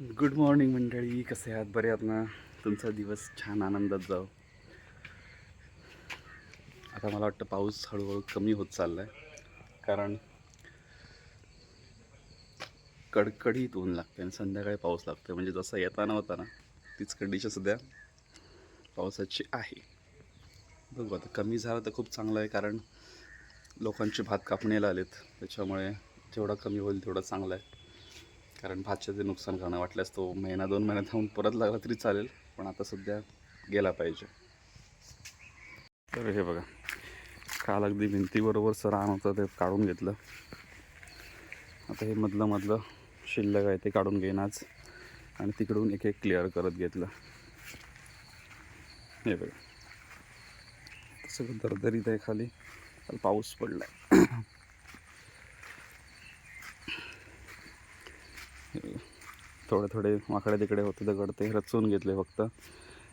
Good morning मंडळी कसे आहात? बरे आहात ना? तुमचा दिवस छान आनंदात जाओ आता मला वाटतं पाऊस हळूहळू कमी होत चालला आहे कारण कडकडीत ऊन लागते आणि संध्याकाळी पाऊस लागतो म्हणजे जसं येताना होता ना तीच कंडिशन सध्या पावसाची आहे. बघू आता कमी झालं तर खूप चांगलं आहे कारण लोकांचे भात कापणीला आलेत. त्याच्यामुळे जेवढा कमी होईल तेवढं चांगलं आहे. कारण भातचे नुकसान करणं वाटल्यास तो महिना दोन महिन्यात थांबून परत लागला तरी चालेल पण आता सध्या गेला पाहिजे. तर हे बघा काल अगदी भिंतीबरोबर सरान होतं ते काढून घेतलं. आता हे मधलं मधलं शिल्लक आहे ते काढून घेईन आज. आणि तिकडून एक एक क्लिअर करत घेतलं. हे बघा. सगळं दरदरीत आहे खाली काल पाऊस पडला. थोडे थोडे वाकडे तिकडे होते दगड ते रचून घेतले फक्त.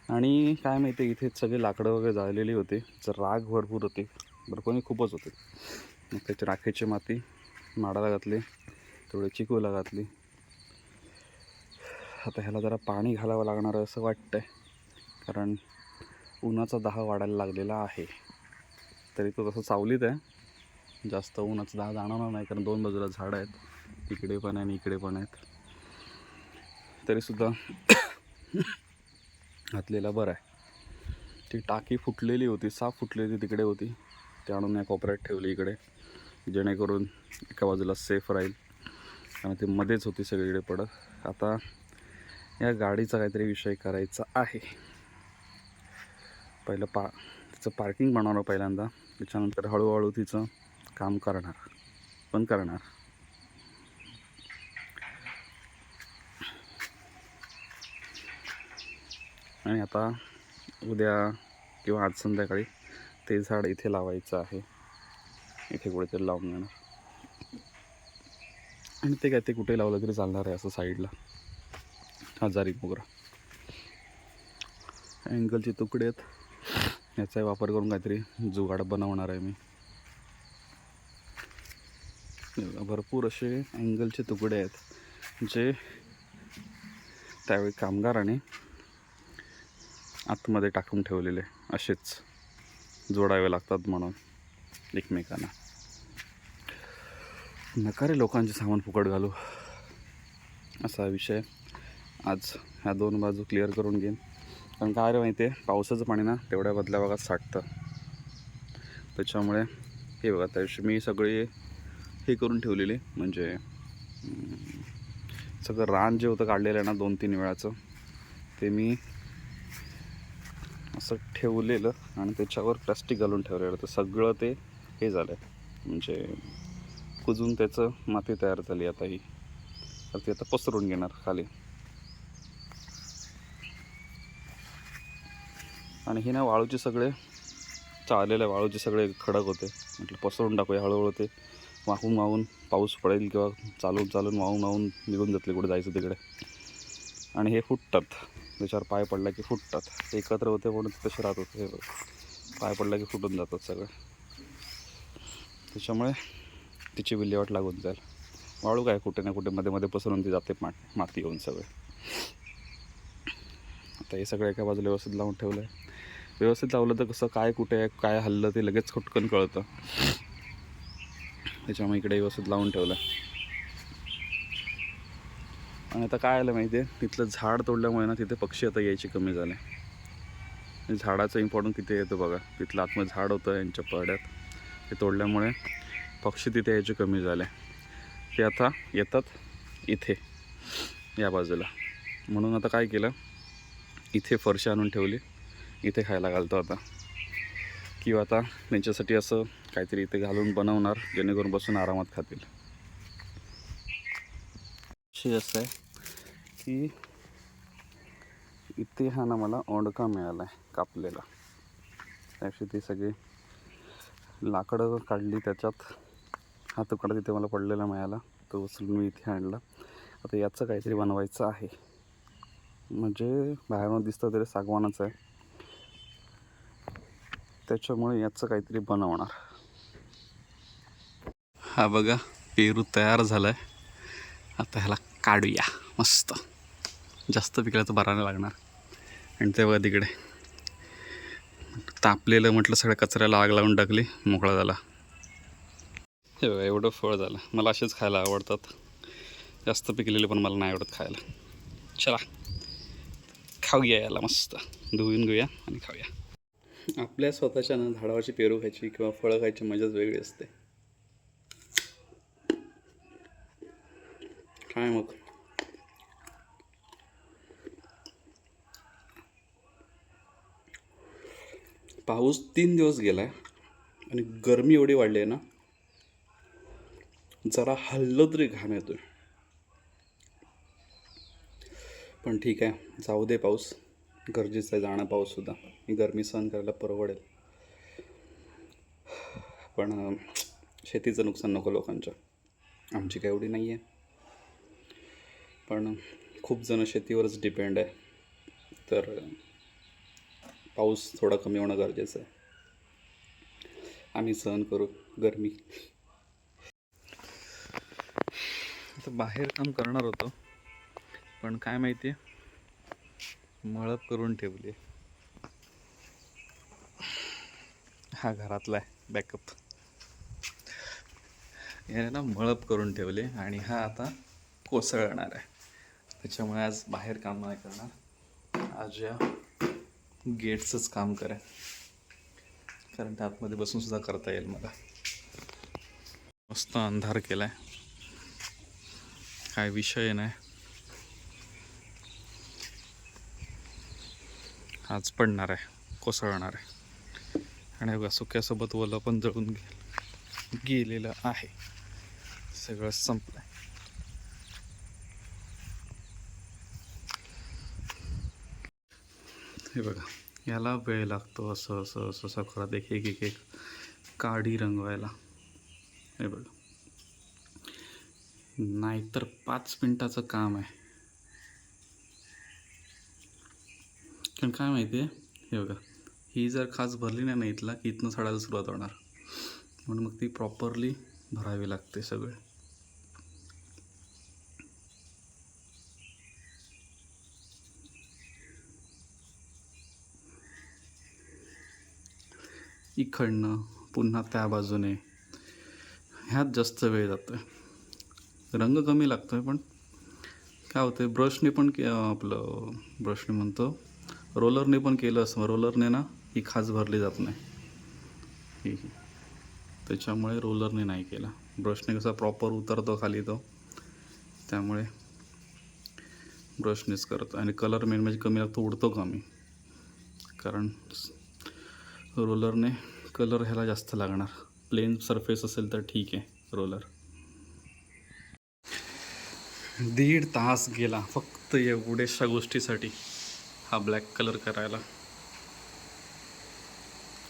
आणि काय माहिती इथे सगळे लाकडं वगैरे जाळलेली होती. तर राग भरपूर होते भरपूर खूपच होते. मग त्याची राखेची माती माडाला घातली थोडे चिकूला घातली. आता ह्याला जरा पाणी घालावं लागणार आहे असं आहे कारण उन्हाचा दहा वाढायला लागलेला आहे. तरी तो तसं चावलीत आहे. जास्त उन्हाचा दहा जाणवणार नाही कारण दोन बाजूला झाडं आहेत. इकडे पण आहे आणि इकडे पण आहेत. तरीसुद्धा घातलेला बरं आहे. ती टाकी फुटलेली होती साफ फुटलेली तिकडे होती. ती आणून या कोपऱ्यात ठेवली इकडे जेणेकरून एका बाजूला सेफ राहील. आणि ते मध्येच होती सगळीकडे पडत. आता या गाडीचा काहीतरी विषय करायचा आहे. पहिलं पा तिचं पार्किंग बनवणार पहिल्यांदा. त्याच्यानंतर हळूहळू तिचं काम करणार. पण करणार. आणि आता उद्या किंवा आज संध्याकाळी ते झाड इथे लावायचं आहे. इथे कुठेतरी लावून देणार. आणि ते काय ते कुठे लावलं तरी चालणार आहे असं साईडला. हजारी मोगरा. अँगलचे तुकडे आहेत. याचा वापर करून काहीतरी जुगाड बनवणार आहे मी. भरपूर असे अँगलचे तुकडे आहेत जे त्यावेळी कामगाराने आतमध्ये टाकून ठेवलेले असेच जोडावे लागतात म्हणून एकमेकांना. नकारे लोकांचे सामान फुकट घालू असा विषय आज ह्या दोन बाजू क्लिअर करून घेईन. कारण काय रे माहिती आहे पावसाचं पाणी ना तेवढ्या बदल्या भागात साठतं. त्याच्यामुळे हे बघा त्या मी सगळे हे करून ठेवलेले म्हणजे सगळं रान जे होतं काढलेलं आहे ना दोन तीन वेळाचं ते मी असं ठेवलेलं आणि त्याच्यावर प्लॅस्टिक घालून ठेवलेलं. तर सगळं ते हे झालं म्हणजे कुजून त्याचं माती तयार झाली आता ही. तर ती आता पसरून घेणार खाली. आणि हे ना वाळूचे सगळे चाललेल्या वाळूचे सगळे खडक होते. म्हटलं पसरून टाकूया हळूहळू ते. वाहून वाहून पाऊस पडेल किंवा चालून चालून वाहून वाहून निघून जातले कुठे जायचं तिकडे. आणि हे फुटतात. त्याच्यावर पाय पडला की फुटतात. एकत्र होते म्हणून तसे राहत होते. हे पाय पडला की फुटून जातात सगळं. त्याच्यामुळे तिची विल्हेवाट लागून जाईल. वाळू काय कुठे ना कुठे मध्ये मध्ये पसरून ती जाते मा माती येऊन सगळे. आता हे सगळं एका बाजूला व्यवस्थित लावून ठेवलं आहे व्यवस्थित लावलं तर कसं काय कुठे आहे काय हल्लं ते लगेच खुटकन कळतं. त्याच्यामुळे इकडे व्यवस्थित लावून ठेवलं आहे आणि आता काय आलं माहिती आहे तिथलं झाड तोडल्यामुळे ना तिथे पक्षी आता यायचे कमी झाले. झाडाचं इम्पॉर्टंट किती येतं बघा. तिथलं आतमध्ये झाड होतं यांच्या पड्यात. ते तोडल्यामुळे पक्षी तिथे यायचे कमी झाले. ते आता येतात इथे या बाजूला. म्हणून आता काय केलं? इथे फरशी आणून ठेवली. इथे खायला घालतो आता. किंवा आता त्यांच्यासाठी असं काहीतरी इथे घालून बनवणार जेणेकरून बसून आरामात खातील. असं आहे. की इथे हा ना मला ओंडका मिळाला आहे कापलेला. त्याशी ती सगळी लाकडं काढली त्याच्यात. हा तुकडा तिथे मला पडलेला मिळाला. तो उचलून मी इथे आणला. आता याचं काहीतरी बनवायचं आहे. म्हणजे बाहेरून दिसतं तरी सागवानच आहे. त्याच्यामुळे याचं काहीतरी बनवणार. हा बघा पेरू तयार झाला आहे आता ह्याला काढूया. मस्त. जास्त पिकलं तर बारा नाही लागणार. आणि तेव्हा तिकडे. तापलेलं म्हटलं सगळं कचऱ्याला आग लावून टाकली मोकळा झाला. हे बघा एवढं फळ झालं. मला असेच खायला आवडतात. जास्त पिकलेले पण मला नाही आवडत खायला. चला खाऊया याला मस्त. धुवून घेऊया आणि खाऊया. आपल्या स्वतःच्या ना झाडावरची पेरू खायची किंवा फळं खायची मजाच वेगळी असते. काय मग? पाऊस तीन दिवस गेलाय आणि गरमी एवढी वाढली आहे ना जरा हल्लं तरी घाम येतोय. पण ठीक आहे जाऊ दे पाऊस. गरजेचं आहे जाणं पाऊससुद्धा ही गरमी सहन करायला परवडेल. पण शेतीचं नुकसान नको लोकांच्या आमची काय एवढी नाही आहे पण खूप जण शेतीवरच डिपेंड आहे. तर पाऊस थोडा कमी होणं गरजेचं आहे. आम्ही सहन करू गरमी. आता बाहेर काम करणार होतो. पण काय माहिती? आहे मळप करून ठेवली. हा घरातला आहे बॅकअप याने ना मळप करून ठेवले आणि हा आता कोसळणार आहे. त्याच्यामुळे आज बाहेर काम नाही करणार. आज या गेटचंच काम करेन. कारण त्या आतमध्ये बसून सुद्धा करता येईल मला. मस्त अंधार केला आहे काय विषय नाही. आज पडणार आहे. कोसळणार आहे. आणि बघा सुक्यासोबत ओलं पण जळून गेलं गेलेलं आहे. सगळं संपलं आहे हे बघा याला वेळ लागतो असं असं असं असं करत एक एक एक एक काडी रंगवायला. हे बघा. नाहीतर पाच मिनिटाचं काम आहे. कारण काय माहिती आहे? हे बघा ही जर खास भरली नाही ना इथला की इथनं सडायला सुरुवात होणार. म्हणून मग ती प्रॉपरली भरावी लागते सगळे. इकडनं पुन्हा त्या बाजूने. ह्यात जास्त वेळ जातो आहे रंग कमी लागतो आहे पण काय होतं आहे ब्रशने पण के आपलं ब्रशने म्हणतो रोलरने पण केलं असं रोलरने ना ही खास भरली जात नाही. त्याच्यामुळे रोलरने नाही केला. ब्रशने कसा प्रॉपर उतरतो खाली तो त्यामुळे ब्रशनेच करतो आणि कलर मेन म्हणजे कमी लागतो उडतो कमी. कारण रोलरने कलर ह्याला जास्त लागणार. प्लेन सरफेस असेल तर ठीक आहे रोलर. दीड तास गेला फक्त एवढ्याशा गोष्टीसाठी हा ब्लॅक कलर करायला.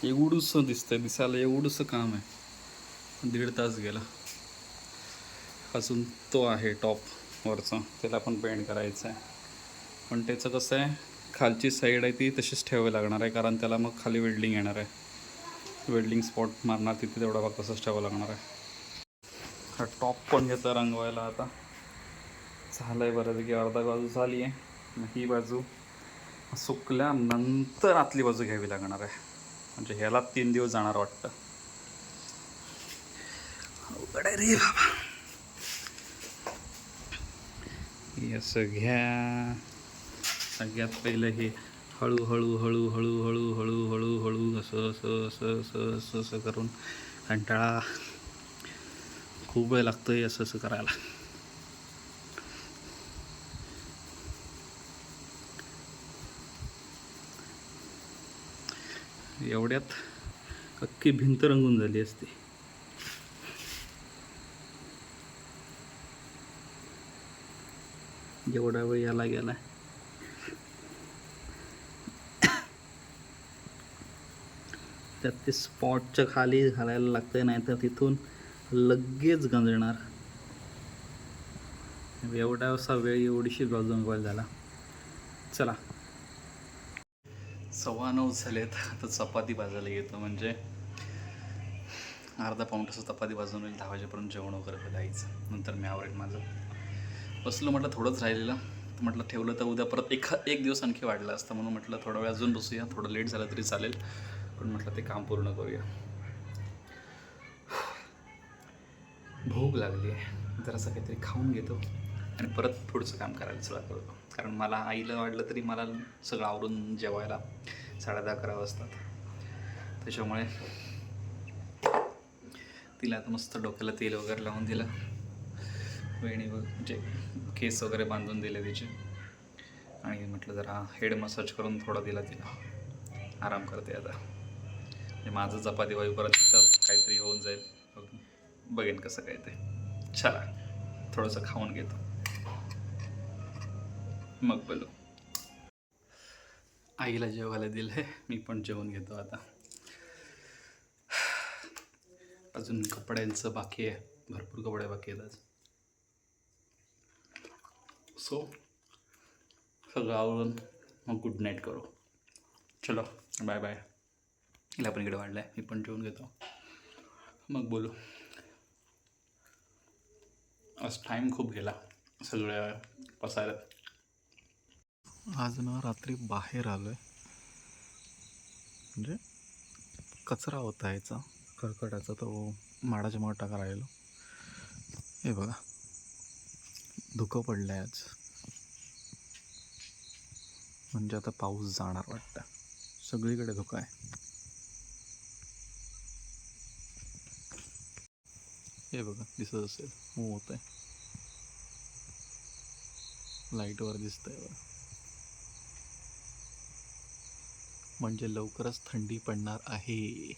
एवढंसं दिसतंय दिसायला एवढंसं काम आहे. दीड तास गेला. अजून तो आहे टॉप वरचा त्याला पण पेंट करायचं आहे पण त्याचं कसं आहे खालची साईड आहे ती तशीच ठेवावी लागणार आहे कारण त्याला मग खाली वेल्डिंग येणार आहे. वेल्डिंग स्पॉट मारणार तिथे तेवढा भाग तसंच ठेवावं लागणार आहे. हा टॉप पण घेतो रंगवायला आता? झालं आहे बऱ्यापैकी अर्धा बाजू झाली आहे. मग ही बाजू सुकल्यानंतर आतली बाजू घ्यावी लागणार आहे. म्हणजे ह्याला तीन दिवस जाणार वाटतं. अवघड आहे रे बाबा. असं घ्या. सगळ्यात पहिलं हे हळूहळू हळू हळूहळू हळू हळू असं असं असं असं असं असं करून कंटाळा खूप वेळ लागतो हे असं असं करायला. एवढ्यात अख्खी भिंत रंगून झाली असते. जेवढा वेळ याला गेला त्यात ते स्पॉटच्या खाली घालायला लागतंय नाही तर तिथून लगेच गंजणार एवढासा वेळ एवढीशी बाजू मोबाईल झाला. चला. सव्वा नऊ झालेत आता चपाती भाजायला येतो म्हणजे. अर्धा पाऊण तास चपाती भाजून होईल दहा वाजेपर्यंत जेवण वगैरे जायचं नंतर मी आवरेल माझं. बसलो म्हटलं थोडंच राहिलेलं. तर म्हटलं ठेवलं तर उद्या परत एक एक दिवस आणखी वाढला असतं म्हणून म्हटलं थोडा वेळ अजून बसूया थोडं लेट झालं तरी चालेल. पण म्हटलं ते काम पूर्ण करूया. भूक लागली आहे. जरासं काहीतरी खाऊन घेतो आणि परत पुढचं काम करायला सुरुवात करतो. कारण मला आईला वाटलं तरी मला सगळं आवरून जेवायला साडे दहा अकरा वाजतात. त्याच्यामुळे तिला आता मस्त डोक्याला तेल वगैरे लावून दिलं. वेणी म्हणजे केस वगैरे बांधून दिले तिचे. आणि म्हटलं जरा हेड मसाज करून थोडा दिला तिला. आराम करते आता. म्हणजे माझं चपाती होईपर्यंत तिचं काहीतरी होऊन जाईल. बघेन कसं काय ते. चला थोडंसं खाऊन घेतो. मग बोलू. आईला जेवायला दिलं मी पण जेवण घेतो आता. अजून कपड्यांचं बाकी आहे. भरपूर कपडे बाकी आहेत आज. सो सगळं आवरून मग गुड नाईट करू. चलो बाय बाय हिला पण इकडे वाढला आहे मी पण ठेवून घेतो. मग बोलू. आज टाईम खूप गेला सगळ्या पसाऱ्यात. आज ना रात्री बाहेर आलो आहे म्हणजे कचरा होता याचा कर्कटाचा तो माडाच्या माड टाका राहिलो हे बघा. धुकं पडलं आहे आज. म्हणजे आता पाऊस जाणार वाटतं. सगळीकडे धुकं आहे. हे बघा दिसत असेल. मूव होत आहे लाईटवर दिसतंय बघा. म्हणजे लवकरच थंडी पडणार आहे.